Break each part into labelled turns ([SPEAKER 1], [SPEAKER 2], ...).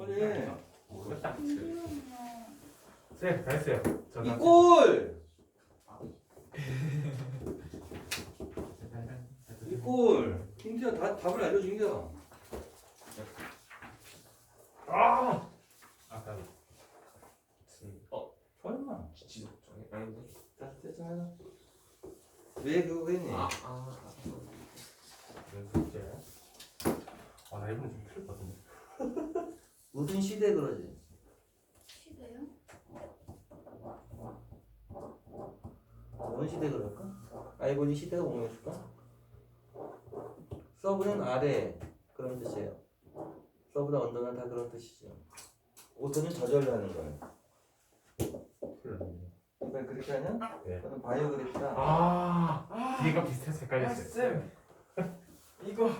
[SPEAKER 1] 빨리 해.
[SPEAKER 2] 쌤, 다 했어요.
[SPEAKER 1] 저이 꼴! 이 꼴! 힌트야 다 답을 알려준 겨.
[SPEAKER 2] 아! 아까
[SPEAKER 1] 어, 설마.
[SPEAKER 3] 지속 정해 아닌데?
[SPEAKER 1] 자. 왜 그거 했니?
[SPEAKER 3] 아, 아,
[SPEAKER 2] 연습제. 아, 나좀 같은데.
[SPEAKER 1] 무슨 시대 그러지?
[SPEAKER 4] 시대요?
[SPEAKER 1] 어느 시대 그럴까? 아이보니 시대가 공유했을까? 서브는 아래 그런 뜻이에요. 서브다 언더는 다 그런 뜻이죠. 오토는 저절로 하는 거예요. 왜 그렇게 하냐?
[SPEAKER 2] 네.
[SPEAKER 1] 저는 바이오그래프다.
[SPEAKER 2] 아, 뒤가 비슷해서
[SPEAKER 5] 아,
[SPEAKER 2] 헷갈렸어요.
[SPEAKER 5] 쌤 이거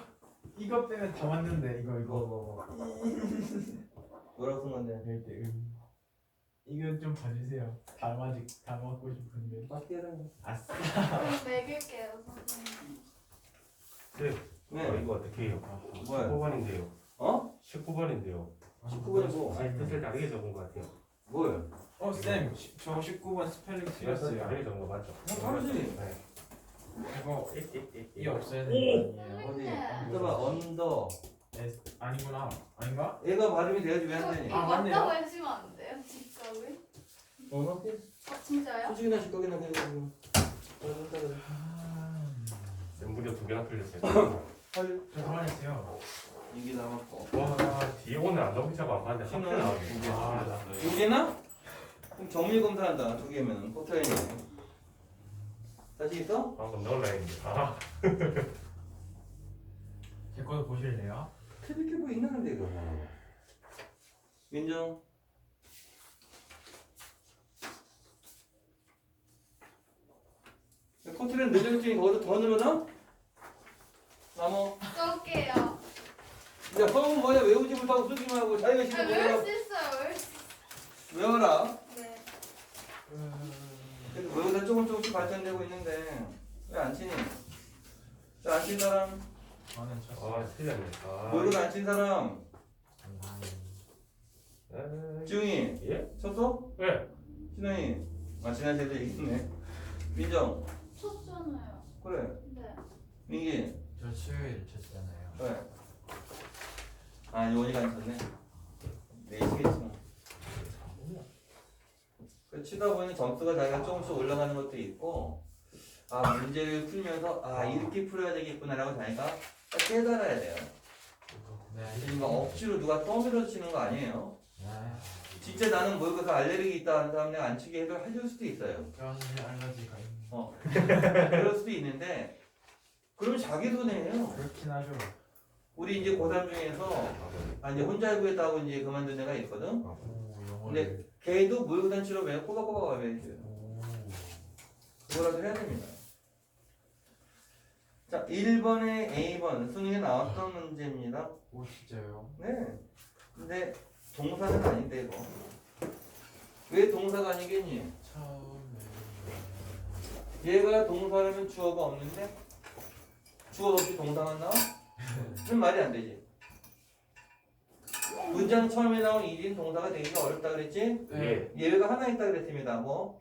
[SPEAKER 5] 이거 빼면 다 맞는데 이거
[SPEAKER 1] 이거
[SPEAKER 5] 이거
[SPEAKER 1] 뭐 뭐라고 쓴 건데?
[SPEAKER 5] 이렇게 음. 이거 좀 봐주세요 다 맞을 다 맞고 싶은데
[SPEAKER 1] 맞게 해라.
[SPEAKER 5] 아싸
[SPEAKER 4] 그럼 매길게요, 선생님.
[SPEAKER 2] 쌤,
[SPEAKER 1] 네.
[SPEAKER 2] 어, 이거 어떻게 해요?
[SPEAKER 1] 뭐야?
[SPEAKER 2] 19번인데요.
[SPEAKER 1] 어?
[SPEAKER 2] 19번인데요.
[SPEAKER 1] 19번이 뭐?
[SPEAKER 2] 아니, 뜻을 다르게 적은 것 같아요.
[SPEAKER 1] 뭘?
[SPEAKER 5] 어쌤 저 19번 스펠링 틀렸어요
[SPEAKER 2] 다르게 적은 거 맞죠?
[SPEAKER 1] 다르지.
[SPEAKER 2] 네.
[SPEAKER 5] 이거 이이 없어야 되는 거 아니에요
[SPEAKER 1] 어디?
[SPEAKER 4] 네.
[SPEAKER 1] 봐봐 언더.
[SPEAKER 5] S 아니구나 아닌가?
[SPEAKER 1] 얘가 발음이 돼야지 왜 안 되니?
[SPEAKER 4] 이거
[SPEAKER 5] 아, 맞네요.
[SPEAKER 4] 맞다고 해주면 안 돼요? 직각을?
[SPEAKER 1] 어?
[SPEAKER 4] 아, 진짜요?
[SPEAKER 1] 솔직히나 실거기나 그냥.
[SPEAKER 2] 쌤 무려 두 개나 틀렸어요.
[SPEAKER 1] 헐.
[SPEAKER 5] 저 그만했어요
[SPEAKER 1] 이게 남았고.
[SPEAKER 2] 와, 뒤에 오늘 안 넘기자고 안 봤는데 한표 나오네. 아, 나.
[SPEAKER 1] 두 개나? 그럼 정밀 검사한다. 두 개면 포트라인 이. 다시 있어?
[SPEAKER 2] 방금 넣을라 했는데. 아,
[SPEAKER 5] 제 거도 보실래요?
[SPEAKER 1] 틀릴 게뭐 있나 근데 이거. 민정. 포트라인 늦어졌더니 거기서 더 늘어나? 나머.
[SPEAKER 4] 써볼게요.
[SPEAKER 1] 야, 성은 뭐냐 외우지 못하고 쓰기만 하고 자기가
[SPEAKER 4] 아,
[SPEAKER 1] 싫어
[SPEAKER 4] 외울
[SPEAKER 1] 외워라.
[SPEAKER 4] 수 있어요, 외울 수
[SPEAKER 1] 외워라.
[SPEAKER 4] 네.
[SPEAKER 1] 그래도 외우다 조금 조금씩 발전되고 있는데 왜 안 치니? 왜안친 사람?
[SPEAKER 5] 저는 쳤어요
[SPEAKER 2] 아, 틀렸네. 아,
[SPEAKER 1] 모르고 안친 사람?
[SPEAKER 2] 에,
[SPEAKER 1] 지웅이
[SPEAKER 2] 예?
[SPEAKER 1] 쳤어?
[SPEAKER 2] 네.
[SPEAKER 1] 신영이 아 지난 세대 얘기했네 민정
[SPEAKER 4] 쳤잖아요.
[SPEAKER 1] 그래
[SPEAKER 4] 네.
[SPEAKER 1] 민기
[SPEAKER 5] 저 수요일 쳤잖아요
[SPEAKER 1] 그래 아 요원이가 안 쳤네 내시겠지 뭐 그 치다 보니 점수가 자기가 조금씩 올라가는 것도 있고 아 문제를 풀면서 아 이렇게 풀어야 되겠구나라고 자기가 딱 깨달아야 돼요.
[SPEAKER 5] 네
[SPEAKER 1] 그러니까 억지로 누가 떠밀어 치는 거 아니에요?
[SPEAKER 5] 네.
[SPEAKER 1] 진짜 나는 모의고사 알레르기 있다 하는 사람 내가 안 치게 해도 해줄 수도 있어요.
[SPEAKER 5] 알러지가 있는
[SPEAKER 1] 어. 그럴 수도 있는데 그럼 자기 손해예요.
[SPEAKER 5] 그렇긴 하죠.
[SPEAKER 1] 우리 이제 고3 중에서 아 이제 혼자 알고 있다고 이제 그만둔 애가 있거든?
[SPEAKER 5] 오
[SPEAKER 1] 근데
[SPEAKER 5] 영어를
[SPEAKER 1] 걔도 모의고사 치러 매일 꼬박꼬박 돼요
[SPEAKER 5] 오
[SPEAKER 1] 그거라도 해야 됩니다 자 1번에 A번 수능에 나왔던 문제입니다
[SPEAKER 5] 오 진짜요?
[SPEAKER 1] 네 근데 동사는 아닌데 이거 왜 동사가 아니겠니?
[SPEAKER 5] 처음에
[SPEAKER 1] 얘가 동사라면 주어가 없는데 주어 없이 동사만 나와? 그럼 말이 안 되지. 문장 처음에 나온 일인 동사가 되기가 어렵다 그랬지?
[SPEAKER 2] 예.
[SPEAKER 1] 예외가 하나 있다 그랬습니다. 뭐?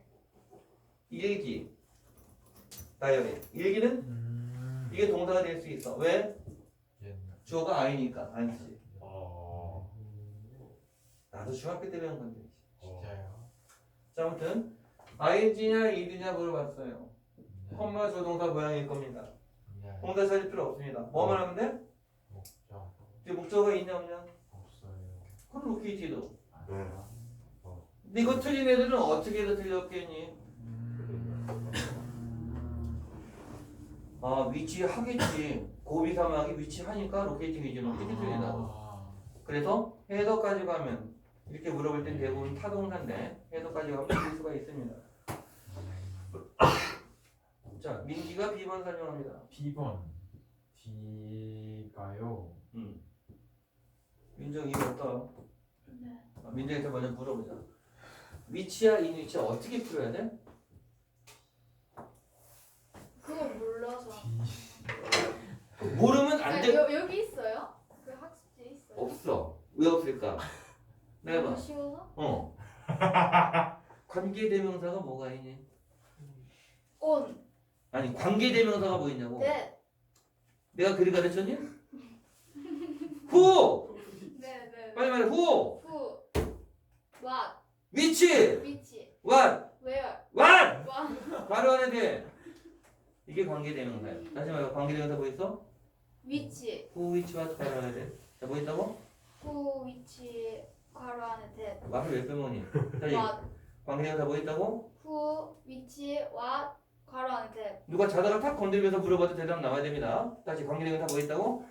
[SPEAKER 1] 일기. 다이어리. 일기는
[SPEAKER 5] 음
[SPEAKER 1] 이게 동사가 될 수 있어. 왜?
[SPEAKER 5] 옛날
[SPEAKER 1] 주어가 아이니까 안 쓰지.
[SPEAKER 2] 어,
[SPEAKER 1] 나도 중학교 때 배운 건데.
[SPEAKER 5] 진짜요?
[SPEAKER 1] 자, 아무튼 ing냐 일이냐 물어봤어요.
[SPEAKER 5] 네.
[SPEAKER 1] 콤마 조동사 모양일 겁니다.
[SPEAKER 5] 네.
[SPEAKER 1] 동사 찾을 필요 없습니다. 뭐만 하면 돼?
[SPEAKER 5] 목적
[SPEAKER 1] 이제 목적어가 있냐 없냐? 로케이티도.
[SPEAKER 2] 네.
[SPEAKER 1] 근데 이거 틀린 애들은 어떻게 해서 틀렸겠니? 음아 위치하겠지. 고비 사막이 위치하니까 로케이팅이지 로케이팅 틀린다.
[SPEAKER 5] 아,
[SPEAKER 1] 그래서 해석까지 가면 이렇게 물어볼 땐 대부분 타동사인데 해석까지 가면 틀릴 수가 있습니다. 자 민기가 B번 설명합니다.
[SPEAKER 5] B번 D가요
[SPEAKER 1] 음. 민정이 어떠?
[SPEAKER 4] 네.
[SPEAKER 1] 아, 민정이한테 먼저 물어보자. 위치야 인 위치 어떻게 풀어야 돼?
[SPEAKER 4] 그거 몰라서.
[SPEAKER 1] 모르면 안
[SPEAKER 4] 네,
[SPEAKER 1] 돼.
[SPEAKER 4] 여, 여기 있어요? 그 학습지 있어요?
[SPEAKER 1] 없어. 왜 없을까? 내가
[SPEAKER 4] 너무
[SPEAKER 1] 봐.
[SPEAKER 4] 쉬워서?
[SPEAKER 1] 어. 관계대명사가 뭐가 있니?
[SPEAKER 4] 온.
[SPEAKER 1] 아니 관계대명사가 뭐 있냐고.
[SPEAKER 4] 네.
[SPEAKER 1] 내가 그리 가르쳤니? 후. 빨리 말해. 후.
[SPEAKER 4] 후. what.
[SPEAKER 1] 위치.
[SPEAKER 4] which.
[SPEAKER 1] what.
[SPEAKER 4] where.
[SPEAKER 1] what.
[SPEAKER 4] what.
[SPEAKER 1] 바로 안에 돼. 이게 관계대명사야. 다시 말해. 관계대명사 뭐 있어?
[SPEAKER 4] which.
[SPEAKER 1] 후, 위치, what 바로 안에 돼. 자, 뭐 있다고?
[SPEAKER 4] who, which. 괄호 안에 that.
[SPEAKER 1] 말을 왜 빼먹니?
[SPEAKER 4] what.
[SPEAKER 1] 관계대명사 뭐 있다고?
[SPEAKER 4] who, which, what. 괄호 안에.
[SPEAKER 1] 누가 자다가 탁 건들면서 물어봐도 대답 나와야 됩니다. 다시 관계대명사 뭐 있다고?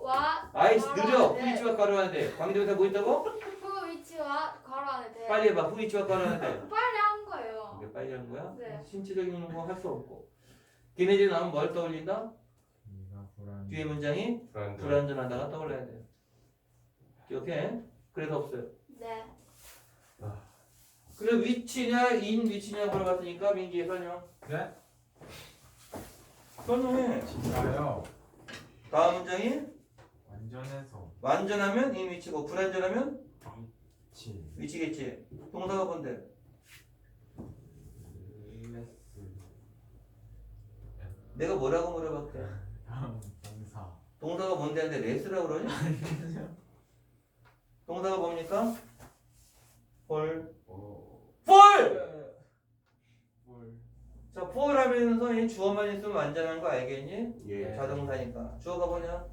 [SPEAKER 4] What.
[SPEAKER 1] 아이씨
[SPEAKER 4] 괄호
[SPEAKER 1] 느려. 후,
[SPEAKER 4] that.
[SPEAKER 1] 위치, what 바로 안에 돼. 관계대명사 뭐 있다고?
[SPEAKER 4] which, what. 괄호 안에 that.
[SPEAKER 1] 빨리 해봐. 후, 위치, what 바로 안에 돼.
[SPEAKER 4] 빨리 한 거예요.
[SPEAKER 1] 이게 빨리 하는 거야?
[SPEAKER 4] 네.
[SPEAKER 1] 신체적인 거 할 수 없고. 걔네들이 나오면 뭘 떠올린다? 뒤에 문장이. 불완전하다가 떠올라야 돼요. 기억해? 그래서 없어요.
[SPEAKER 4] 네.
[SPEAKER 1] 그래 위치냐 인 위치냐 물어봤으니까 민기의 설명.
[SPEAKER 5] 네?
[SPEAKER 1] 설명해.
[SPEAKER 5] 진짜요?
[SPEAKER 1] 다음 문장이
[SPEAKER 5] 완전해서
[SPEAKER 1] 완전하면 인 위치고 불완전하면
[SPEAKER 5] 치.
[SPEAKER 1] 위치겠지. 동사가 뭔데? 내가 뭐라고 물어봤대?
[SPEAKER 5] 다음 동사.
[SPEAKER 1] 동사가 뭔데 하는데 레스라고 그러니? 동사가 뭡니까? 볼.
[SPEAKER 5] 오.
[SPEAKER 1] 볼!
[SPEAKER 5] 뭘?
[SPEAKER 1] 자, 볼 하면서 이 주어만 있으면 완전한 거 알겠니?
[SPEAKER 2] 예.
[SPEAKER 1] 자동사니까. 주어가 뭐냐?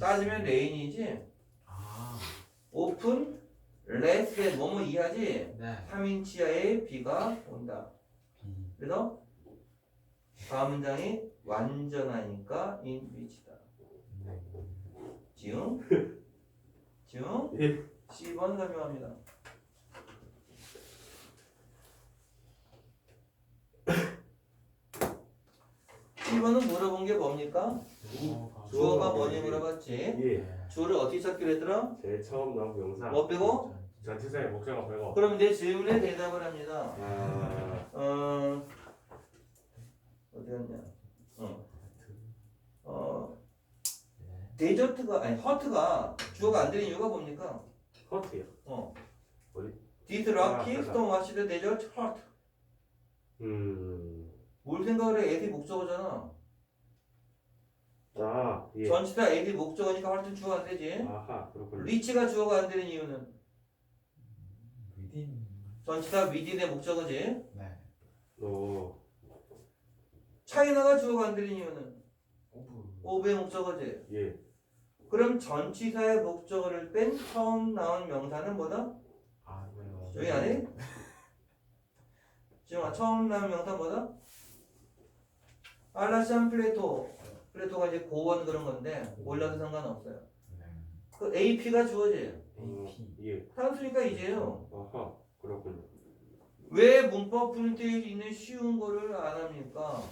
[SPEAKER 1] 따지면 레인이지.
[SPEAKER 5] 아.
[SPEAKER 1] 오픈 레스에 뭐뭐 이하지.
[SPEAKER 5] 네.
[SPEAKER 1] 3인 치하에 비가 온다.
[SPEAKER 5] 비.
[SPEAKER 1] 그래서 다음 문장이 완전하니까 인 위치다.
[SPEAKER 5] 네.
[SPEAKER 1] 지응? 지응?
[SPEAKER 2] 예.
[SPEAKER 1] 10번 설명합니다. 1번은 물어본 게 뭡니까?
[SPEAKER 5] 주어가.
[SPEAKER 1] 뭐니 물어봤지?
[SPEAKER 2] 예.
[SPEAKER 1] 주어를 어떻게 찾기로 했더라?
[SPEAKER 2] 제일 처음 나온 명사.
[SPEAKER 1] 뭐 빼고?
[SPEAKER 2] 전체사의 목적어 빼고.
[SPEAKER 1] 그럼 내 질문에 대답을 합니다.
[SPEAKER 2] 아.
[SPEAKER 1] 어, 어디였냐? 어, 어, 데저트가, 아니, 허트가 주어가 안 되는 이유가 뭡니까?
[SPEAKER 2] 허트요.
[SPEAKER 1] 어.
[SPEAKER 2] 어디?
[SPEAKER 1] Did Rocky
[SPEAKER 2] 아,
[SPEAKER 1] Stone watch the desert hot?
[SPEAKER 2] 음.
[SPEAKER 1] 뭘 생각을 해? 애디 목적어잖아.
[SPEAKER 2] 아, 예.
[SPEAKER 1] 전치사 애디 목적어니까 hot는 주어가 안 되지.
[SPEAKER 2] 아하, 그렇군요.
[SPEAKER 1] 리치가 주어가 안 되는 이유는
[SPEAKER 5] 위딘.
[SPEAKER 1] 전치사 within의 목적어지.
[SPEAKER 5] 네.
[SPEAKER 2] 오.
[SPEAKER 1] 차이나가 주어가 안 되는 이유는
[SPEAKER 5] 오브.
[SPEAKER 1] of의 목적어지.
[SPEAKER 2] 예.
[SPEAKER 1] 그럼 전치사의 목적어를 뺀 처음 나온 명사는 뭐다?
[SPEAKER 5] 아 왜요?
[SPEAKER 1] 조용히 안 해? 지용아 처음 나온 명사 뭐다? 알라시안 플레토 플레토가 이제 고원 그런 건데 몰라도 상관없어요
[SPEAKER 5] 네.
[SPEAKER 1] 그 AP가 주어지
[SPEAKER 2] 어,
[SPEAKER 5] AP.
[SPEAKER 2] 예.
[SPEAKER 1] 산수니까 이제요
[SPEAKER 2] 아하, 그렇군요.
[SPEAKER 1] 왜 문법 프린트에 있는 쉬운 거를 안 합니까?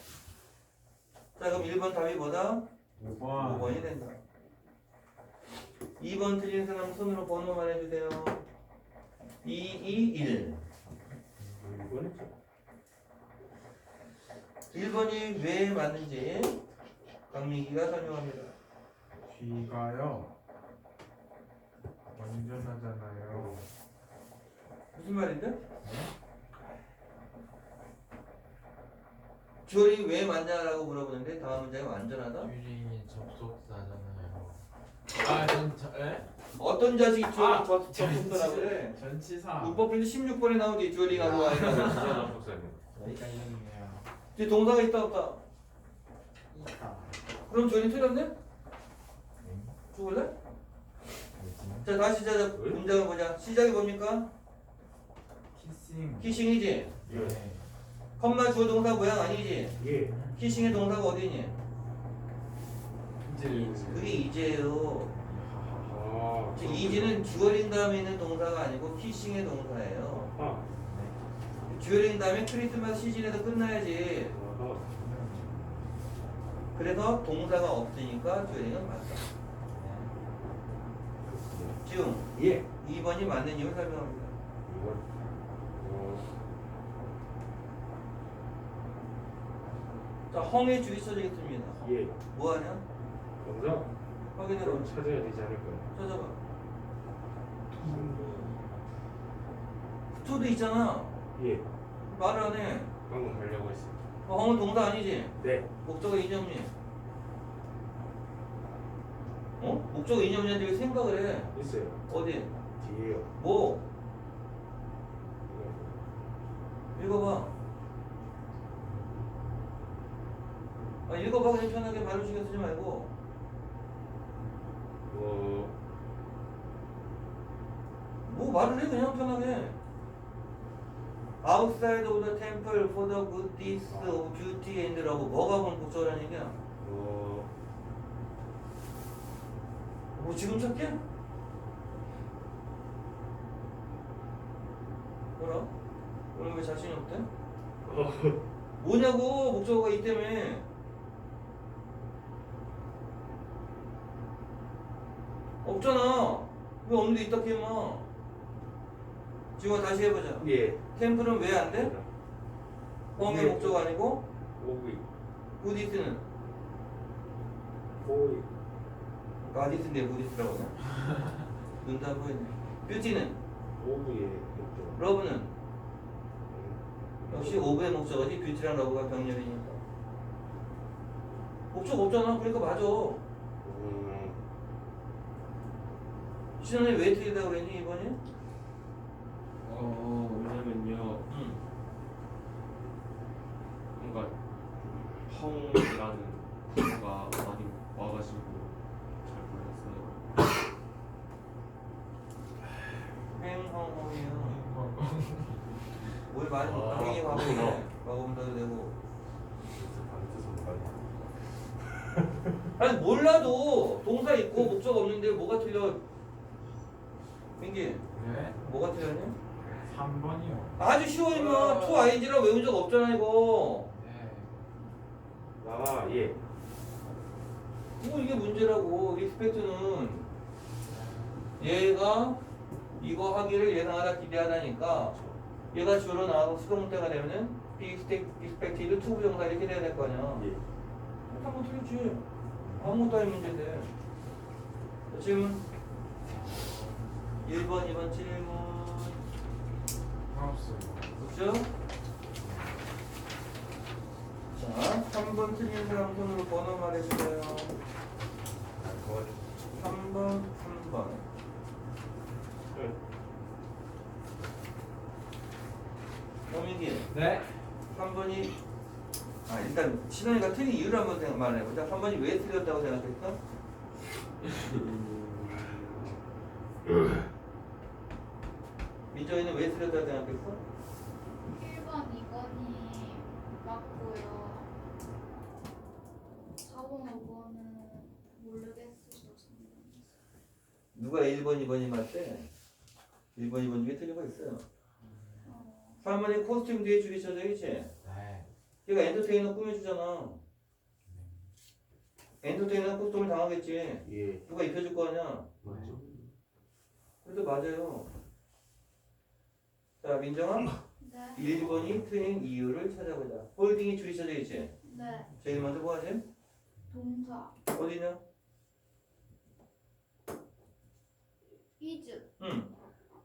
[SPEAKER 1] 자 그럼 1번 답이 뭐다?
[SPEAKER 5] 5번.
[SPEAKER 1] 5번이 된다 2번 틀린 사람 손으로 번호만 해주세요 2, 2, 1
[SPEAKER 2] 이거는
[SPEAKER 1] 1번이 왜 맞는지 강민기가 설명합니다.
[SPEAKER 5] 귀가요. 완전하잖아요.
[SPEAKER 1] 무슨 말인데? 주얼이 왜 맞냐라고 물어보는데 다음 문장이 완전하다?
[SPEAKER 3] 튜링이 접속사잖아요. 아, 전 저, 에?
[SPEAKER 1] 어떤 자식이 주얼이
[SPEAKER 5] 아,
[SPEAKER 1] 저- 접속사라고 그래?
[SPEAKER 5] 전치사.
[SPEAKER 1] 문법 프린트 16번에 나오지 주얼이가
[SPEAKER 2] 진짜 접속사님.
[SPEAKER 5] 여기가 있네요.
[SPEAKER 1] 뒤에 동사가 있다 없다?
[SPEAKER 5] 있다.
[SPEAKER 1] 그럼 주얼이 틀렸네?
[SPEAKER 5] 응?
[SPEAKER 1] 죽을래? 자 다시 자
[SPEAKER 2] 왜?
[SPEAKER 1] 문장을 보자 시작이 뭡니까?
[SPEAKER 5] 키싱.
[SPEAKER 1] 키싱이지?
[SPEAKER 5] 네.
[SPEAKER 1] 컴마 주어 동사 모양 아니지?
[SPEAKER 2] 예.
[SPEAKER 1] 키싱의 동사가 어디니?
[SPEAKER 5] 이제
[SPEAKER 1] 그게 이제요
[SPEAKER 2] 아.
[SPEAKER 1] 즉 이지는 주어링 다음에 있는 동사가 아니고 키싱의 동사예요. 주어링 다음에 크리스마스 시즌에서 끝나야지. 그래서 동사가 없으니까 주어링은 맞다. 지금
[SPEAKER 2] 예.
[SPEAKER 1] 2번이 맞는 이유 설명합니다. 자, 헝의 주의 써지겠습니다.
[SPEAKER 2] 예.
[SPEAKER 1] 뭐하냐?
[SPEAKER 2] 먼저
[SPEAKER 1] 확인해봐.
[SPEAKER 2] 그럼 찾아야 되지 않을까요?
[SPEAKER 1] 찾아봐. 투도 있잖아.
[SPEAKER 2] 예.
[SPEAKER 1] 말을 안 해.
[SPEAKER 2] 방금 하려고 했어요.
[SPEAKER 1] 어, 엉은 동사 아니지?
[SPEAKER 2] 네.
[SPEAKER 1] 목적어 이념니. 어? 목적어 이념니한테 왜 생각을 해?
[SPEAKER 2] 있어요.
[SPEAKER 1] 어디?
[SPEAKER 2] 뒤에요.
[SPEAKER 1] 뭐?
[SPEAKER 2] 이거.
[SPEAKER 1] 읽어봐. 아, 읽어봐. 그냥 편하게 말로 신경 쓰지 말고.
[SPEAKER 2] 뭐
[SPEAKER 1] 뭐 말을 해 그냥 편하게. Outside of the temple for the goodness of beauty and라고 뭐가 본 목적어라는 얘기야?
[SPEAKER 2] 어,
[SPEAKER 1] 뭐 지금 찾게? 뭐라? 오늘 왜 자신이 없대?
[SPEAKER 2] 어,
[SPEAKER 1] 뭐냐고 목적어가 이 때문에 없잖아 왜 없는데 있다 캐마 지금 다시 해보자
[SPEAKER 2] 예.
[SPEAKER 1] 템플은 왜 안 돼?
[SPEAKER 2] 네.
[SPEAKER 1] 목적 아니고
[SPEAKER 2] 오이.
[SPEAKER 1] 부디스는
[SPEAKER 2] 오이.
[SPEAKER 1] 가디스인데 부디스라고 하냐? 눈다 보이네 뷰티는
[SPEAKER 2] 오이의 목적.
[SPEAKER 1] 러브는 역시 오브의 목적어지 뷰티랑 러브가 병렬이니까 목적 없잖아 그러니까 맞아
[SPEAKER 2] 음,
[SPEAKER 1] 시전에 왜 틀리다고 그랬니 이번에?
[SPEAKER 3] 어 왜냐면요
[SPEAKER 1] 응
[SPEAKER 3] 뭔가 펑이라는 단어가 많이 와가지고 잘 몰랐어요.
[SPEAKER 5] 어,
[SPEAKER 1] 뭘 많이
[SPEAKER 2] 아,
[SPEAKER 1] 행위 하고
[SPEAKER 2] 그렇구나.
[SPEAKER 1] 되고 아니 몰라도 동사 있고 목적 없는데 뭐가 틀려 민기
[SPEAKER 5] 네?
[SPEAKER 1] 뭐가 틀렸니?
[SPEAKER 5] 3번이요.
[SPEAKER 1] 아주 쉬워 임마 투 ing랑 외운 적 없잖아 이거.
[SPEAKER 5] 네.
[SPEAKER 2] 아, 예.
[SPEAKER 1] 뭐 이게 문제라고 리스펙트는. 얘가 이거 하기를 예상하다 기대하다니까. 얘가 주로 나와서 수동태가 되면은 비스펙티드 투 부 정사 이렇게 돼야 될 거 아니야.
[SPEAKER 2] 예.
[SPEAKER 1] 한번 틀렸지? 아무것도 아닌 문제인데. 자, 질문. 1번 2번 질문 그죠? 자 3번 틀린 사람 손으로 번호 말해주세요
[SPEAKER 2] 아, 그거
[SPEAKER 1] 3번 3번
[SPEAKER 2] 네.
[SPEAKER 1] 호민기
[SPEAKER 5] 네?
[SPEAKER 1] 3번이 아 일단 신원이가 틀린 이유를 한번 생각 말해보자 3번이 왜 틀렸다고 생각했어? 민정이는 왜 틀렸다고 생각했어?
[SPEAKER 4] 1번, 2번이 맞고요. 4번, 5번은 모르겠어요.
[SPEAKER 1] 누가 1번 2번이 맞대? 1번 2번 중에 틀린 거 있어요
[SPEAKER 4] 어,
[SPEAKER 1] 3번이 코스튬 뒤에 줄이 쳐져 있지?
[SPEAKER 5] 네.
[SPEAKER 1] 얘가 엔터테이너 꾸며주잖아 엔터테이너 코스튬을 당하겠지
[SPEAKER 2] 예.
[SPEAKER 1] 누가 입혀줄 거 아니야
[SPEAKER 2] 맞죠?
[SPEAKER 1] 그래도 맞아요 자 민정아
[SPEAKER 4] 네.
[SPEAKER 1] 1번이 틀린 이유를 찾아보자 홀딩이 줄이 쳐져 있지?
[SPEAKER 4] 네.
[SPEAKER 1] 제일 먼저 뭐 하지?
[SPEAKER 4] 동사.
[SPEAKER 1] 어디냐?
[SPEAKER 4] is.
[SPEAKER 1] 응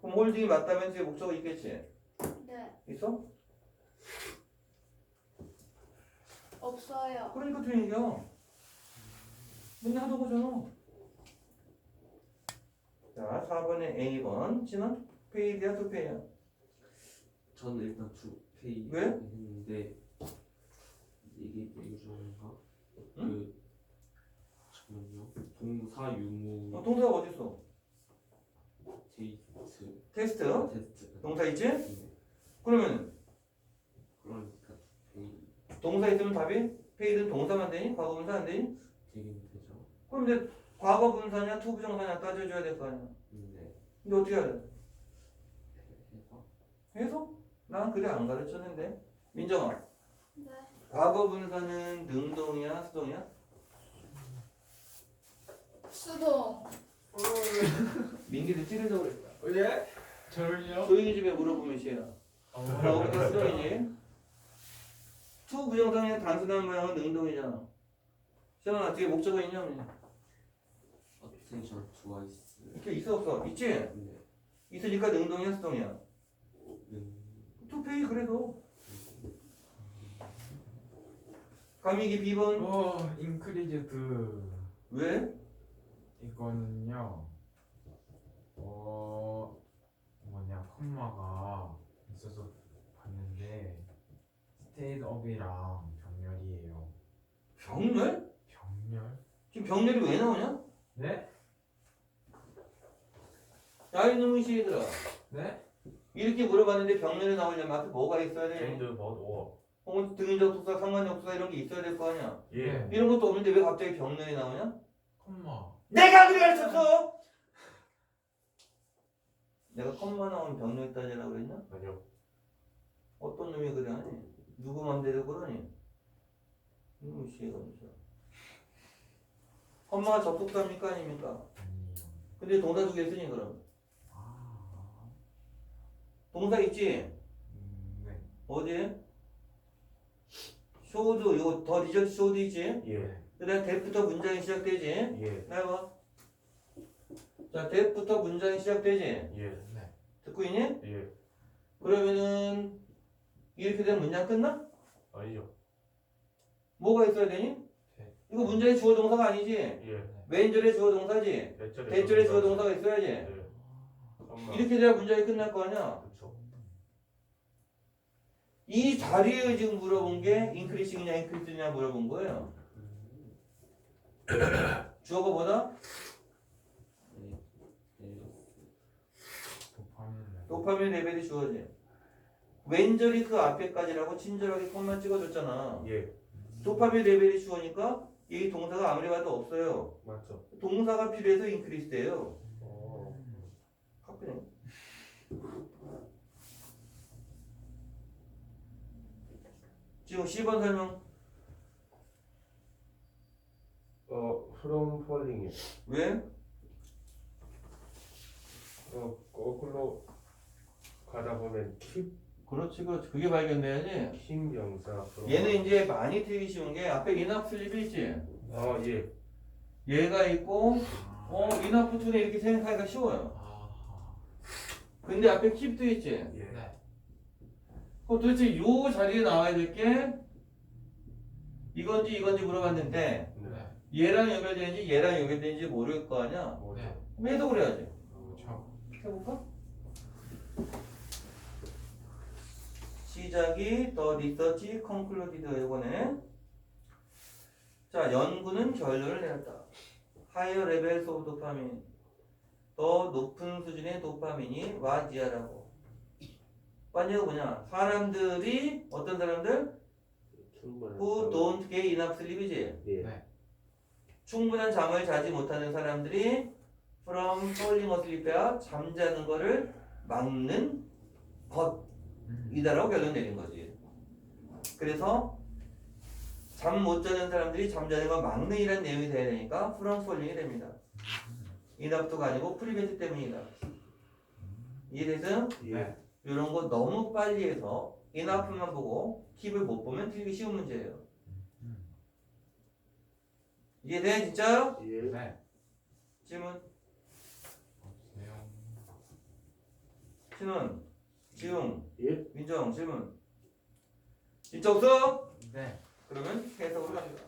[SPEAKER 1] 그럼 홀딩이 맞다면 뒤에 목적어 있겠지?
[SPEAKER 4] 네.
[SPEAKER 1] 있어?
[SPEAKER 4] 없어요.
[SPEAKER 1] 그러니까 틀린 얘기야 맨날 하던 거잖아 자 4번에 A번 진원 페이드야 투페이야
[SPEAKER 3] 저는 일단 두 페이
[SPEAKER 1] 왜?
[SPEAKER 3] 했는데 이게 중인가? 그 잠깐만요. 동사 유무
[SPEAKER 1] 어, 동사가 어딨어?
[SPEAKER 3] 데이트
[SPEAKER 1] 테스트
[SPEAKER 3] 테스트
[SPEAKER 1] 동사 있지?
[SPEAKER 3] 네.
[SPEAKER 1] 그러면
[SPEAKER 3] 그러니까 페이
[SPEAKER 1] 동사 있으면 답이 페이드는 동사만 되니? 과거 분사 안 되니?
[SPEAKER 3] 되긴 되죠.
[SPEAKER 1] 그럼 이제 과거 분사냐 투부정사냐 따져줘야 될 거 아니야
[SPEAKER 3] 근데
[SPEAKER 1] 근데 어떻게 해야 돼?
[SPEAKER 3] 해서
[SPEAKER 1] 해서? 난 그래 안 가르쳤는데 민정아
[SPEAKER 4] 네.
[SPEAKER 1] 과거 분사는 능동이야 수동이야?
[SPEAKER 4] 수동.
[SPEAKER 1] 민기도 찌르려고 그랬다
[SPEAKER 5] 예? 저를요?
[SPEAKER 1] 조용히 집에 물어보면 시야
[SPEAKER 5] 어,
[SPEAKER 1] 과거분사 수동이지 투 부정사의 단순한 모양은 능동이잖아 시원아 뒤에 목적어 있냐 없냐?
[SPEAKER 2] 센션 트와이스
[SPEAKER 1] 이렇게 있어 없어? 있지?
[SPEAKER 2] 네
[SPEAKER 1] 있으니까 능동이야 수동이야?
[SPEAKER 2] 음,
[SPEAKER 1] 투페이 그래도 감이기 B번
[SPEAKER 5] 어 인크리즈드
[SPEAKER 1] 왜?
[SPEAKER 5] 이거는요. 어 뭐냐 컴마가 있어서 봤는데 스테이트 업이랑 병렬이에요.
[SPEAKER 1] 병렬?
[SPEAKER 5] 병렬?
[SPEAKER 1] 지금 병렬이 왜 나오냐?
[SPEAKER 5] 네?
[SPEAKER 1] 야 이놈의 시들아
[SPEAKER 5] 네?
[SPEAKER 1] 이렇게 물어봤는데 병렬이 나오려면 앞에 뭐가 있어야 돼?
[SPEAKER 2] 엔드 버드
[SPEAKER 1] 혹은 등인적 독사, 상관적 독사 이런 게 있어야 될 거 아니야?
[SPEAKER 2] 예
[SPEAKER 5] 네.
[SPEAKER 1] 이런 것도 없는데 왜 갑자기 병렬이 나오냐?
[SPEAKER 5] 컴마.
[SPEAKER 1] 내가 그래 가르쳤어! 내가 컴마 나오면 병렬 따지라고 그랬냐?
[SPEAKER 2] 아니요
[SPEAKER 1] 어떤 놈이 그래 하니? 누구 맘대로 그러니? 이놈의 시가 무슨 컴마가 접속사입니까 아닙니까? 근데 동사 두 개 쓰니 그럼
[SPEAKER 5] 아.
[SPEAKER 1] 동사 있지?
[SPEAKER 5] 음, 네.
[SPEAKER 1] 어디에? 쇼드 이거 더 리저트 쇼드 있지?
[SPEAKER 2] 예
[SPEAKER 1] 그다음 대부터 문장이 시작되지?
[SPEAKER 2] 예
[SPEAKER 1] 해봐 자 대부터 문장이 시작되지?
[SPEAKER 2] 예
[SPEAKER 5] 네.
[SPEAKER 1] 듣고 있니?
[SPEAKER 2] 예
[SPEAKER 1] 그러면은 이렇게 되면 문장 끝나?
[SPEAKER 2] 아니요
[SPEAKER 1] 뭐가 있어야 되니?
[SPEAKER 5] 대.
[SPEAKER 1] 이거 문장의 주어 동사가 아니지? 예맨 줄에 주어 동사지? 대줄에 주어 동사가 있어야지?
[SPEAKER 2] 예
[SPEAKER 1] 이렇게 돼야 문장이 끝날 거 아니야?
[SPEAKER 2] 그쵸.
[SPEAKER 1] 이 자리에 지금 물어본 게 인크리싱이냐 인크리스냐 물어본 거예요. 주어가 뭐다?
[SPEAKER 5] 도파민 레벨.
[SPEAKER 1] 도파민 레벨이 주어지. 왼절이 그 앞에까지라고 친절하게 콤만 찍어줬잖아.
[SPEAKER 2] 예.
[SPEAKER 1] 도파민 레벨이 주어니까 이 동사가 아무리 봐도 없어요.
[SPEAKER 2] 맞죠.
[SPEAKER 1] 동사가 필요해서 인크리스 돼요.
[SPEAKER 2] 어
[SPEAKER 1] 카피네 지금 10번 설명
[SPEAKER 2] 어, from falling이요.
[SPEAKER 1] 왜?
[SPEAKER 2] 어, 거꾸로 가다 보면 keep
[SPEAKER 1] 그렇지 그렇지 그게 발견돼야지
[SPEAKER 2] 킹 명사 from
[SPEAKER 1] 얘는 이제 많이 틀기 쉬운 게 앞에 인합 슬립이 있지
[SPEAKER 2] 아, 예.
[SPEAKER 1] 얘가 있고
[SPEAKER 5] 아.
[SPEAKER 1] 어 인합 부tun에 이렇게 생각하기가 쉬워요
[SPEAKER 5] 아.
[SPEAKER 1] 근데 앞에 킵도 있지
[SPEAKER 2] 예.
[SPEAKER 5] 네.
[SPEAKER 1] 그럼 도대체 요 자리에 나와야 될 게 이건지 이건지 물어봤는데
[SPEAKER 2] 네.
[SPEAKER 5] 네.
[SPEAKER 1] 얘랑 연결되는지 얘랑 연결되는지 모를 거 아니야?
[SPEAKER 5] 네.
[SPEAKER 1] 그럼 해석을 해야지
[SPEAKER 5] 그렇죠.
[SPEAKER 1] 해볼까? 시작이 더 리서치 컨클루디드 이거네 자 연구는 결론을 내렸다 하이어 레벨 오브 도파민 더 높은 수준의 도파민이 와지아라고 완전히 뭐냐 사람들이 어떤 사람들
[SPEAKER 2] 충분한
[SPEAKER 1] who don't get enough sleep이지
[SPEAKER 2] 예.
[SPEAKER 5] 네.
[SPEAKER 1] 충분한 잠을 자지 못하는 사람들이 from falling asleep야 잠자는 거를 막는
[SPEAKER 5] 음.
[SPEAKER 1] 것이다라고 결론 내린 거지. 그래서 잠 못 자는 사람들이 잠자는 걸 막는 이라는 내용이 돼야 되니까 from falling이 됩니다. 인압도가 아니고 프리벤트 때문이다. 이해돼서
[SPEAKER 2] 예.
[SPEAKER 1] 이런 거 너무 빨리 해서 인압만 보고 팁을 못 보면 틀리기 쉬운 문제예요.
[SPEAKER 5] 음.
[SPEAKER 1] 이해돼 진짜요?
[SPEAKER 2] 예.
[SPEAKER 5] 네.
[SPEAKER 1] 질문
[SPEAKER 5] 없어요.
[SPEAKER 1] 신원 지웅
[SPEAKER 2] 예.
[SPEAKER 1] 민정 질문 진짜 없어?
[SPEAKER 5] 네.
[SPEAKER 1] 그러면 해석으로 갑니다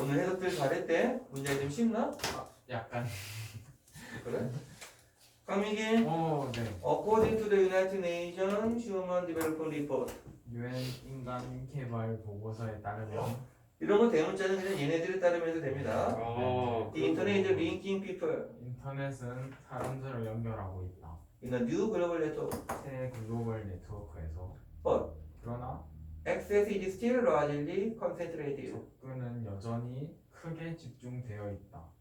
[SPEAKER 1] 오늘 해석들 잘했대 문제 좀 쉽나?
[SPEAKER 5] 약간.
[SPEAKER 1] 그래? 강민기
[SPEAKER 5] 오, 네.
[SPEAKER 1] According to the United Nations Human Development Report
[SPEAKER 5] 유엔 인간 개발 보고서에 따르면
[SPEAKER 1] 이런 거 대문자는 그냥 얘네들에 따르면 해도 됩니다
[SPEAKER 2] 아,
[SPEAKER 1] The Internet is linking people
[SPEAKER 5] 인터넷은 사람들을 연결하고 있다.
[SPEAKER 1] in a new global network
[SPEAKER 5] 새 글로벌 네트워크에서.
[SPEAKER 1] But
[SPEAKER 5] 그러나
[SPEAKER 1] access is still largely concentrated
[SPEAKER 5] 접근은 여전히 크게 집중되어 있다.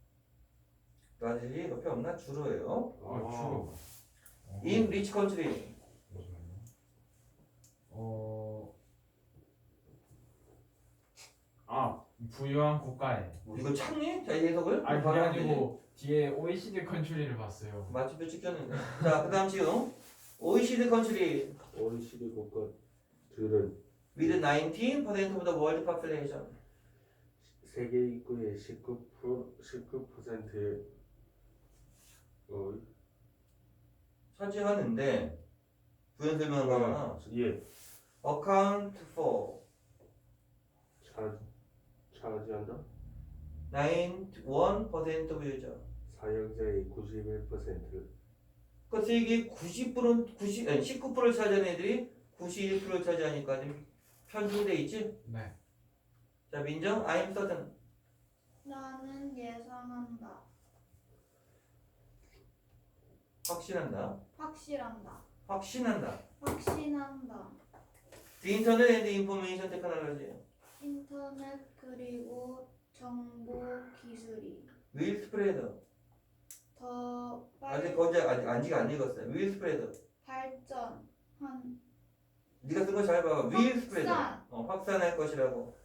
[SPEAKER 1] Largely 옆에 없나? 주로예요
[SPEAKER 5] 어, 주로. 어,
[SPEAKER 1] In rich country
[SPEAKER 5] 잠시만요. 어. 아 부유한 국가에.
[SPEAKER 1] 이거 참니? 자, 이 해석을?
[SPEAKER 5] 아니 그게
[SPEAKER 1] 바로.
[SPEAKER 5] 아니고 뒤에 OECD 컨트리를 봤어요.
[SPEAKER 1] 마침표 찍혔는데. 자, 그 다음 지금 OECD country
[SPEAKER 2] OECD 국가들은
[SPEAKER 1] with 19% of the world population.
[SPEAKER 2] 세계 인구의 19% 19%의 어,
[SPEAKER 1] 차지하는데 부연 설명한 거잖아.
[SPEAKER 2] 예,
[SPEAKER 1] account for
[SPEAKER 2] 차 차지한다.
[SPEAKER 1] 91% of user.
[SPEAKER 2] 사용자의 91%를
[SPEAKER 1] 그 세계 90% 90 아니 19%를 차지하는 애들이 91%를 차지하니까 지금 편중돼 있지?
[SPEAKER 5] 네.
[SPEAKER 1] 자 민정 I'm certain
[SPEAKER 4] 나는 예상한다.
[SPEAKER 1] 확신한다.
[SPEAKER 4] 확실한다.
[SPEAKER 1] 확신한다.
[SPEAKER 4] 확신한다.
[SPEAKER 1] The Internet and Information Technology
[SPEAKER 4] 인터넷 그리고 정보 기술이
[SPEAKER 1] will spread.
[SPEAKER 4] 더
[SPEAKER 1] 아직
[SPEAKER 4] 빨리
[SPEAKER 1] 거기 아직 아직 안 읽었어요. will spread.
[SPEAKER 4] 발전한
[SPEAKER 1] 네가 쓴 거잘 봐. will spread.
[SPEAKER 4] 확산.
[SPEAKER 1] 어, 확산할 것이라고.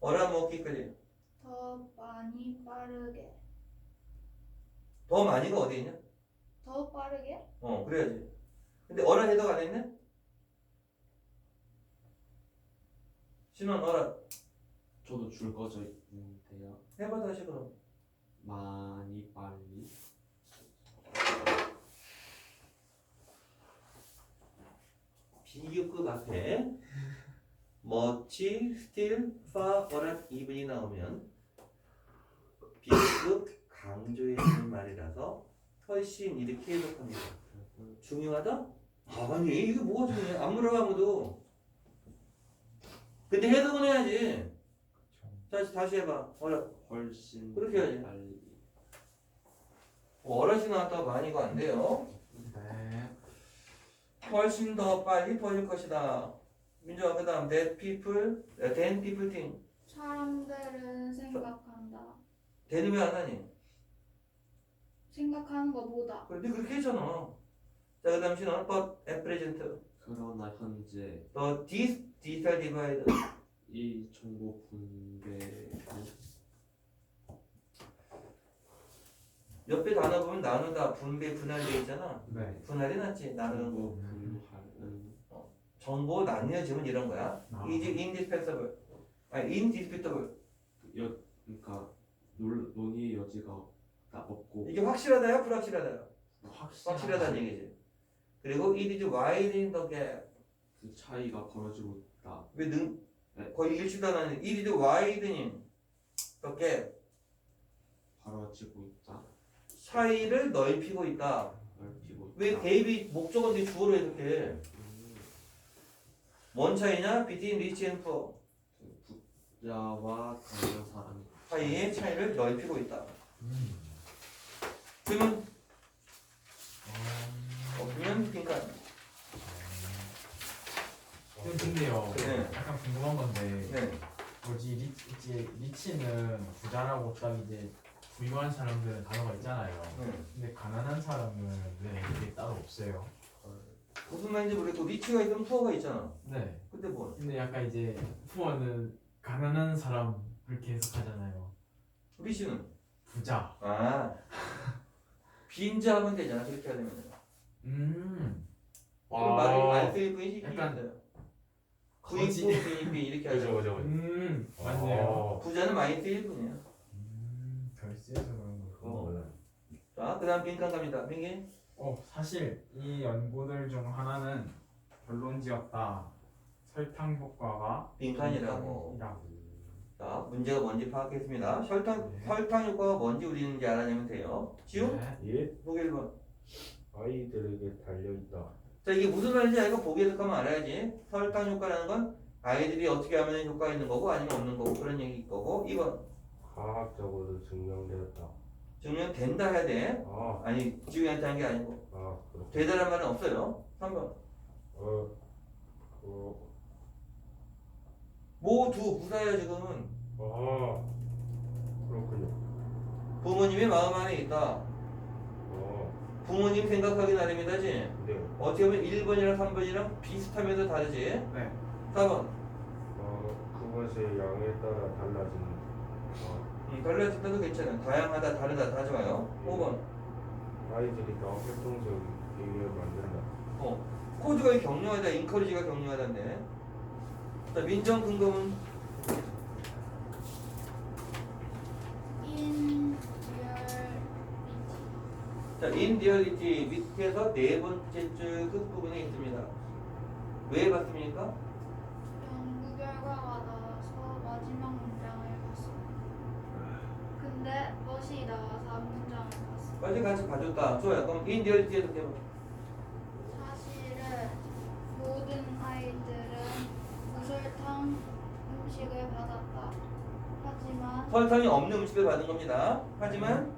[SPEAKER 1] 어라 먹기까지.
[SPEAKER 4] 더 많이 빠르게
[SPEAKER 1] 더 많이가 어디 있냐?
[SPEAKER 4] 더 빠르게
[SPEAKER 1] 어 그래야지. 근데 어라 해석 안 했네? 신원 어라
[SPEAKER 6] 저도 줄 꺼져 있는데요.
[SPEAKER 1] 해봐 다시 그럼.
[SPEAKER 6] 많이 빨리
[SPEAKER 1] 비교급 앞에 much, still, far, or even이 나오면 비교급 강조해 주는 말이라서 훨씬 이렇게 해석합니다. 중요하다? 아니 이게 뭐가 중요해? 안 물어봐 아무도. 근데 해석은 해야지. 다시 다시 해봐. 어라
[SPEAKER 6] 훨씬
[SPEAKER 1] 그렇게 해야지.
[SPEAKER 6] 빨리
[SPEAKER 1] 어라시 나왔다고 많이가 안 돼요.
[SPEAKER 5] 네.
[SPEAKER 1] 훨씬 더 빨리 퍼질 것이다. 민주가 그다음 that people, then people think.
[SPEAKER 4] 사람들은 생각한다.
[SPEAKER 1] 되는 왜안 하니?
[SPEAKER 4] 생각하는 것보다
[SPEAKER 1] 근데 그렇게 했잖아. 자, 그 다음 신호, but at present,
[SPEAKER 6] 그러나 현재
[SPEAKER 1] the dis, digital divide,
[SPEAKER 6] 이 정보 분배는
[SPEAKER 1] 옆에 단어 보면 나누다, 분배, 분할돼 있잖아.
[SPEAKER 5] 네.
[SPEAKER 1] 분할이 낫지, 나누는 거.
[SPEAKER 6] 정보 분할은
[SPEAKER 1] 정보 나뉘어지면 이런 거야.
[SPEAKER 5] 아.
[SPEAKER 1] is indispensable, 아니, indisputable.
[SPEAKER 6] 여 그러니까 논, 논의의 여지가 딱 없고
[SPEAKER 1] 이게 확실하다요, 불확실하다요?
[SPEAKER 5] 확실하다.
[SPEAKER 1] 확실하다는 얘기지. 그리고 it is widening the gap.
[SPEAKER 6] 그 차이가 벌어지고 있다.
[SPEAKER 1] 왜 능,
[SPEAKER 6] 네.
[SPEAKER 1] 거의 일치단하는 it is widening the gap.
[SPEAKER 6] 벌어지고 있다.
[SPEAKER 1] 차이를 넓히고 있다.
[SPEAKER 6] 넓히고 있다.
[SPEAKER 1] 왜 대입이 목적은 네 주어로 해석해?
[SPEAKER 6] 음,
[SPEAKER 1] 뭔 차이냐? between rich and poor
[SPEAKER 6] 그 부자와 가난한 사람이
[SPEAKER 1] 사이의 차이를 넓히고 있다.
[SPEAKER 5] 음.
[SPEAKER 1] 그러면
[SPEAKER 5] 어.
[SPEAKER 1] 없으면 빈칸.
[SPEAKER 5] 좀 근데요.
[SPEAKER 1] 네.
[SPEAKER 5] 약간 궁금한 건데
[SPEAKER 1] 네.
[SPEAKER 5] 뭐지 리, 이제 리치는 부자라고 딱 이제 부유한 사람들은 단어가 있잖아요.
[SPEAKER 1] 네.
[SPEAKER 5] 근데 가난한 사람은 왜 이게 따로 없어요?
[SPEAKER 1] 무슨 말인지 모르겠고 리치가 있으면 푸어가 있잖아.
[SPEAKER 5] 네.
[SPEAKER 1] 근데 뭐?
[SPEAKER 5] 근데 약간 이제 푸어는 가난한 사람 그렇게 해석하잖아요.
[SPEAKER 1] 리치는
[SPEAKER 5] 부자.
[SPEAKER 1] 아 빈자 하면 되잖아. 그렇게 하려면.
[SPEAKER 5] 음.
[SPEAKER 1] 그럼 말을 안 쓰일 뿐이지
[SPEAKER 5] 약간
[SPEAKER 1] 있어요.
[SPEAKER 5] 거지.
[SPEAKER 1] 부익비 이렇게
[SPEAKER 2] 그죠
[SPEAKER 1] 하죠.
[SPEAKER 2] 그죠 그죠.
[SPEAKER 5] 음. 맞네요.
[SPEAKER 2] 어.
[SPEAKER 1] 부자는 많이 쓰일 뿐이야.
[SPEAKER 5] 음. 별세에서 그런 거.
[SPEAKER 1] 어. 자, 그 다음 빈칸 갑니다. 민기.
[SPEAKER 5] 어 사실 이 연구들 중 하나는 결론지었다. 설탕 효과가
[SPEAKER 1] 빈칸이라고.
[SPEAKER 5] 빈칸이라고.
[SPEAKER 1] 자, 문제가 뭔지 파악했습니다. 설탕
[SPEAKER 5] 네.
[SPEAKER 1] 설탕 효과가 뭔지 우리는 이제 알아내면 돼요. 지우?
[SPEAKER 5] 네.
[SPEAKER 2] 예,
[SPEAKER 1] 보기 1번.
[SPEAKER 2] 아이들에게 달려 있다.
[SPEAKER 1] 자 이게 무슨 말인지 알고 보기 해석하면 알아야지 설탕 효과라는 건 아이들이 어떻게 하면 효과가 있는 거고 아니면 없는 거고 그런 얘기일 거고 2번
[SPEAKER 2] 과학적으로 증명되었다.
[SPEAKER 1] 증명된다 해야 돼
[SPEAKER 2] 아,
[SPEAKER 1] 아니 지우한테 한 게 아니고
[SPEAKER 2] 아, 그렇.
[SPEAKER 1] 되다란 말은 없어요 3번
[SPEAKER 2] 어, 어,
[SPEAKER 1] 모두 부사예요 지금은
[SPEAKER 2] 아, 그렇군요.
[SPEAKER 1] 부모님의 마음 안에 있다
[SPEAKER 2] 어,
[SPEAKER 1] 부모님 생각하기 나름이다지
[SPEAKER 2] 네.
[SPEAKER 1] 어떻게 보면 1번이랑 3번이랑 비슷하면서 다르지
[SPEAKER 5] 네.
[SPEAKER 1] 4번
[SPEAKER 2] 어, 그것의 양에 따라 달라지는. 어,
[SPEAKER 1] 음, 달라졌다도 괜찮아요 다양하다 다르다 다 좋아요 5번
[SPEAKER 2] 아이들이 더 활동적이게 만든다.
[SPEAKER 1] 어, 코드가 격려하다, 인커리지가 격려하다인데. 자, 민정 근금은 자, 인디얼리티 밑에서 네 번째 줄 끝부분에 있습니다. 왜 봤습니까?
[SPEAKER 4] 연구 결과가 나와서 마지막 문장을 봤어. 근데 멋이 나와서 앞 문장을 봤어.
[SPEAKER 1] 빨리 같이 봐줬다. 좋아요. 그럼 인디얼리티에서 해봐.
[SPEAKER 4] 네 하지만
[SPEAKER 1] 설탕이 없는 음식을 받은 겁니다. 하지만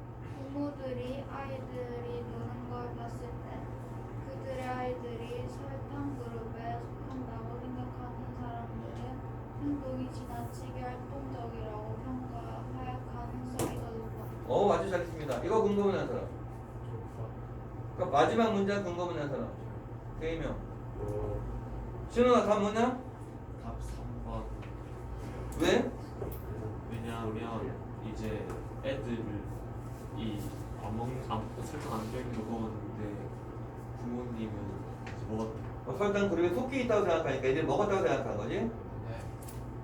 [SPEAKER 4] 부모들이 아이들이 노는 걸 봤을 때 그들의 아이들이 설탕 그룹에 속한다고 생각하는 사람들은 행동이 지나치게 활동적이라고 평가할 가능성이 더 높아.
[SPEAKER 1] 어 아주 잘했습니다. 이거 궁금한 사람. 그러니까 마지막 문장 궁금한 사람. 세 명. 신호가 답 뭐냐?
[SPEAKER 6] 답 3번
[SPEAKER 1] 왜?
[SPEAKER 6] 이제 애들을 이안 먹는 안 먹고 설탕 안 빼는 거 먹었는데 부모님은 이제 먹었
[SPEAKER 1] 어, 설탕 그룹에 속해 있다고 생각하니까 이제 먹었다고 생각한 거지.
[SPEAKER 3] 네.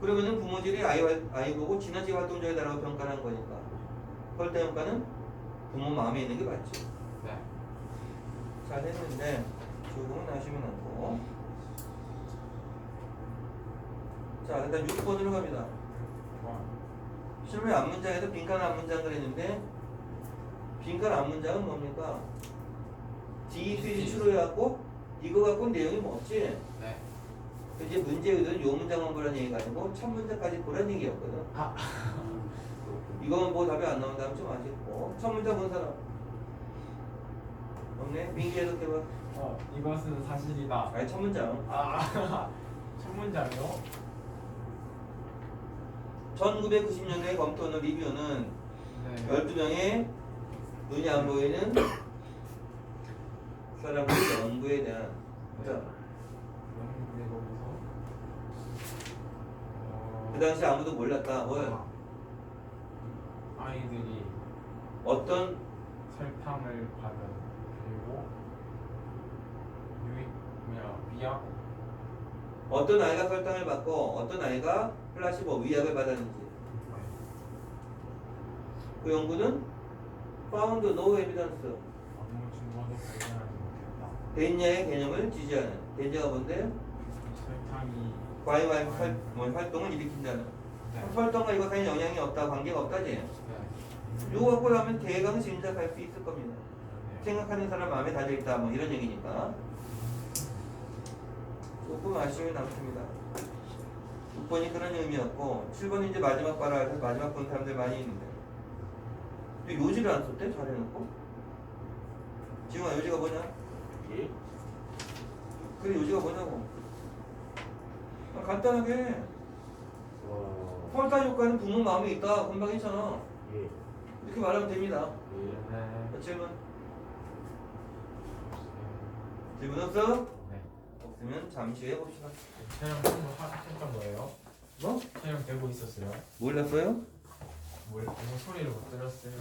[SPEAKER 1] 그러면은 부모들이 아이 활- 아이 보고 지나치게 활동적이다라고 평가한 거니까 설탕 평가는 부모 마음에 있는 게 맞지.
[SPEAKER 3] 네.
[SPEAKER 1] 잘 했는데 조금은 아쉬움이 남고. 자 일단 6번으로 갑니다. 실물 앞문장에서 빈칸 앞문장 그랬는데 빈칸 앞문장은 뭡니까? D 수지 추로해갖고 이거 갖고 내용이 뭐 없지?
[SPEAKER 3] 네.
[SPEAKER 1] 이제 문제 의도는 요 문장만 보라는 얘기가 아니고 첫 문장까지 보라는 얘기였거든.
[SPEAKER 5] 아.
[SPEAKER 1] 이거만 보고 답이 안 나온다면 좀 아쉽고 첫 문장 본 사람 없네? 민기 해석해봐.
[SPEAKER 5] 어, 이것은 사실이다.
[SPEAKER 1] 아니 첫 문장.
[SPEAKER 5] 아, 첫 문장이요?
[SPEAKER 1] 1990년도에 검토한 리뷰는
[SPEAKER 5] 네.
[SPEAKER 1] 12명의 눈이 안 보이는 사람의 연구에 대한 자,
[SPEAKER 5] 거기서 어,
[SPEAKER 1] 그 당시 아무도 몰랐다. 뭘?
[SPEAKER 5] 아이들이
[SPEAKER 1] 어떤
[SPEAKER 5] 설탕을 받은 그리고 유익 뭐야 위약
[SPEAKER 1] 어떤 아이가 설탕을 받고 어떤 아이가 플라시보 위약을 받았는지 그 연구는 found no evidence
[SPEAKER 5] 아무 증거도 발견하지 못했다.
[SPEAKER 1] 대인야의 개념을 지지하는 대인야가 뭔데?
[SPEAKER 5] 설탕이
[SPEAKER 1] 과잉 활, 활, 뭐, 활동을 일으킨다는
[SPEAKER 5] 네.
[SPEAKER 1] 설탕과 이거 사이 영향이 없다 관계가 없다지
[SPEAKER 5] 네.
[SPEAKER 1] 이거 갖고 나면 대강 짐작할 수 있을 겁니다
[SPEAKER 5] 그러네요.
[SPEAKER 1] 생각하는 사람 마음에 달려있다 뭐 이런 얘기니까 조금 아쉬움이 남습니다 6번이 그런 의미였고 7번이 이제 마지막 바라 해서 마지막 본 사람들 많이 있는데 근데 요지를 안 썼대? 잘해놓고 지금아 요지가 뭐냐?
[SPEAKER 6] 예?
[SPEAKER 1] 그래 요지가 뭐냐고 아, 간단하게
[SPEAKER 6] 와
[SPEAKER 1] 펄타 효과는 부모 마음에 있다 금방 했잖아
[SPEAKER 6] 예.
[SPEAKER 1] 이렇게 말하면 됩니다
[SPEAKER 6] 예.
[SPEAKER 5] 네.
[SPEAKER 1] 자, 질문 질문 없어?
[SPEAKER 5] 네.
[SPEAKER 1] 없으면 잠시 후에 봅시다
[SPEAKER 5] 촬영 한번 했던 거예요?
[SPEAKER 1] 뭐?
[SPEAKER 5] 촬영 되고 있었어요?
[SPEAKER 1] 몰랐어요?
[SPEAKER 5] 뭘, 뭐 소리를 못 들었어요.